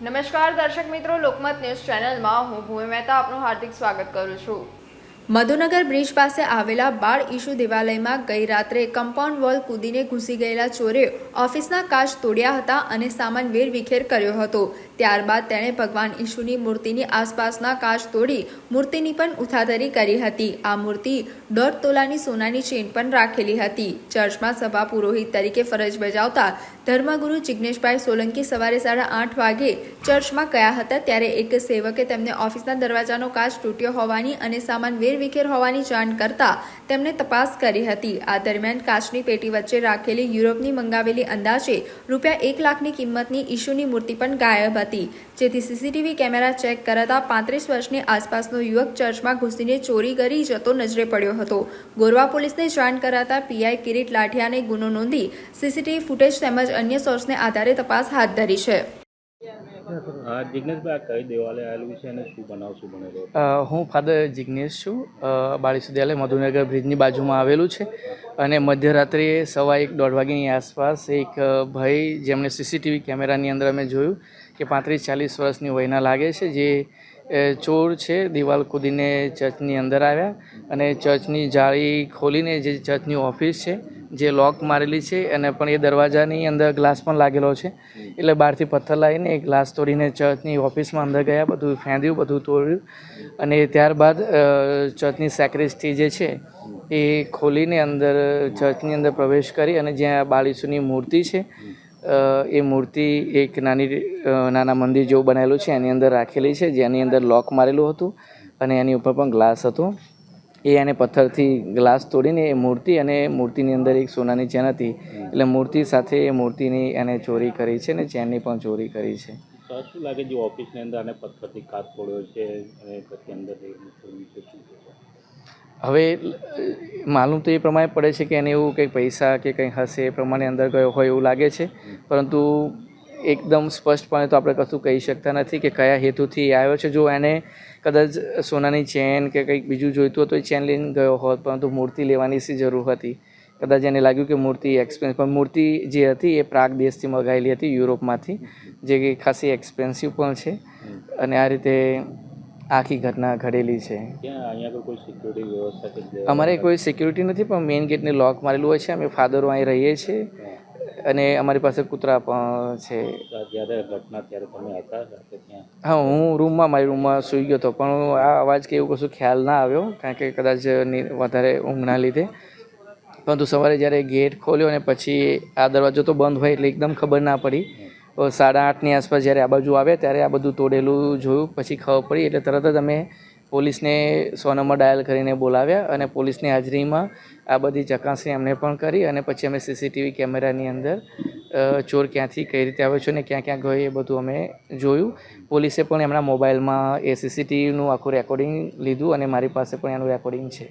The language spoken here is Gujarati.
નમસ્કાર દર્શક મિત્રો, લોકમત ન્યૂઝ ચેનલમાં હું ભૂમિ મહેતા આપનું હાર્દિક સ્વાગત કરું છું. મધુનગર બ્રિજ પાસે આવેલા બાળ ઇશુ દેવાલયમાં ગઈ રાત્રે કમ્પાઉન્ડ વોલ કૂદીને ઘૂસી ગયેલા ચોરે ઓફિસના કાચ તોડ્યા હતા અને સામાન વેરવિખેર કર્યો હતો. ત્યારબાદ તેણે ભગવાન ઈશુની મૂર્તિની આસપાસના કાચ તોડી મૂર્તિની પણ ઉથાધરી કરી હતી. આ મૂર્તિ દોઢ તોલાની સોનાની ચેન પણ રાખેલી હતી. ચર્ચમાં સભા પુરોહિત તરીકે ફરજ બજાવતા ધર્મગુરુ જિજ્ઞેશભાઈ સોલંકી સવારે સાડા આઠ વાગે ચર્ચમાં ગયા હતા ત્યારે એક સેવકે તેમને ઓફિસના દરવાજાનો કાચ તૂટ્યો હોવાની અને સામાન વેરવિખેર હોવાની જાણ કરતા તેમને તપાસ કરી હતી. આ દરમિયાન કાચની પેટી વચ્ચે રાખેલી યુરોપની મંગાવેલી અંદાજે રૂપિયા એક લાખની કિંમતની ઈશુની મૂર્તિ પણ ગાયબ હતી. જેથી સીસીટીવી કેમેરા ચેક કરાતા પાંત્રીસ વર્ષની આસપાસનો યુવક ચર્ચમાં ઘૂસીને ચોરી કરી જતો નજરે પડ્યો હતો. ગોરવા પોલીસને જાણ કરાતા પીઆઈ કિરીટ લાઠિયાને ગુનો નોંધી સીસીટીવી ફૂટેજ તેમજ અન્ય સોર્સને આધારે તપાસ હાથ ધરી છે. હા જિજ્ઞેશભાઈ, આ કઈ દેવાલય આવેલું છે અને શું બનાવ, શું હું ફાધર જિજ્ઞેશ છું. બાળ મધુનગર બ્રિજની બાજુમાં આવેલું છે. અને મધ્યરાત્રિએ સવા એક દોઢ વાગ્યાની આસપાસ એક ભાઈ જેમણે સીસીટીવી કેમેરાની અંદર અમે જોયું કે પાંત્રીસ ચાલીસ વર્ષની વયના લાગે છે, જે ચોર છે, દિવાલ કૂદીને ચર્ચની અંદર આવ્યા અને ચર્ચની જાળી ખોલીને જે ચર્ચની ઓફિસ છે જે લોક મારેલી છે અને પણ એ દરવાજાની અંદર ગ્લાસ પણ લાગેલો છે. એટલે બહારથી પથ્થર લાવીને એ ગ્લાસ તોડીને ચર્ચની ઓફિસમાં અંદર ગયા, બધું ફેંદ્યું, બધું તોડ્યું. અને ત્યારબાદ ચર્ચની સેક્રેસ્ટી જે છે, એ ખોલીને અંદર ચર્ચની અંદર પ્રવેશ કરી અને જ્યાં બાળીસુની મૂર્તિ છે એ મૂર્તિ એક નાની નાના મંદિર જેવું બનાવેલું છે. એની અંદર રાખેલી છે, જેની અંદર લોક મારેલું હતું અને એની ઉપર પણ ગ્લાસ હતો. એ એને પથ્થરથી ગ્લાસ તોડીને એ મૂર્તિ અને મૂર્તિની અંદર એક સોનાની ચેન હતી. એટલે મૂર્તિ સાથે એ મૂર્તિની એને ચોરી કરી છે ને ચેનની પણ ચોરી કરી છે. શું લાગે જે ઓફિસની અંદર આને પથ્થરથી કાચ તોડ્યો છે અને પછી અંદર હવે માલુમ તો એ પ્રમાણે પડે છે કે એને એવું કંઈ પૈસા કે કંઈ હશે એ પ્રમાણે અંદર ગયો હોય એવું લાગે છે. પરંતુ એકદમ સ્પષ્ટપણે તો આપણે કશું કહી શકતા નથી કે કયા હેતુથી આવ્યો છે. જો એને કદાચ સોનાની ચેન કે કંઈક બીજું જોઈતું હતું એ ચેન લઈને ગયો હોત પરંતુ મૂર્તિ લેવાની સી જરૂર હતી. કદાચ એને લાગ્યું કે મૂર્તિ એક્સપેન્સ પણ મૂર્તિ જે હતી એ પ્રાગ દેશથી મગાવેલી હતી યુરોપમાંથી. જે કે ખાસી એક્સપેન્સિવ પણ છે. અને આ રીતે આખી ઘટના ઘડેલી છે. અમારે કોઈ સિક્યુરિટી નથી પણ મેઇન ગેટને લોક મારેલું હોય છે. અમે ફાધરો અહીં રહીએ છીએ. અને અમારી પાસે કૂતરા પણ છે. જ્યારે ઘટના ત્યારે તમે હતા ત્યાં? હા હું રૂમમાં મારી રૂમમાં સૂઈ ગયો હતો. પણ આ અવાજ કે એવું કશું ખ્યાલ ના આવ્યો કારણ કે કદાચ વધારે ઊંઘના લીધે. પરંતુ સવારે જ્યારે ગેટ ખોલ્યો અને પછી આ દરવાજો તો બંધ હોય એટલે એકદમ ખબર ના પડી. સાડા આઠની આસપાસ જ્યારે આ બાજુ આવ્યા ત્યારે આ બધું તોડેલું જોયું પછી ખબર પડી એટલે તરત જ અમે પોલીસને સો નંબર ડાયલ કરીને બોલાવ્યા અને પોલીસની હાજરીમાં આ બધી ચકાસણી અમને પણ કરી અને પછી અમે સીસીટીવી કેમેરાની અંદર ચોર ક્યાંથી કઈ રીતે આવ્યો છે ને ક્યાં ક્યાં ગયો એ બધું અમે જોયું. પોલીસે પણ એમના મોબાઈલમાં એ સીસીટીવીનું આખું રેકોર્ડિંગ લીધું અને મારી પાસે પણ એનું રેકોર્ડિંગ છે.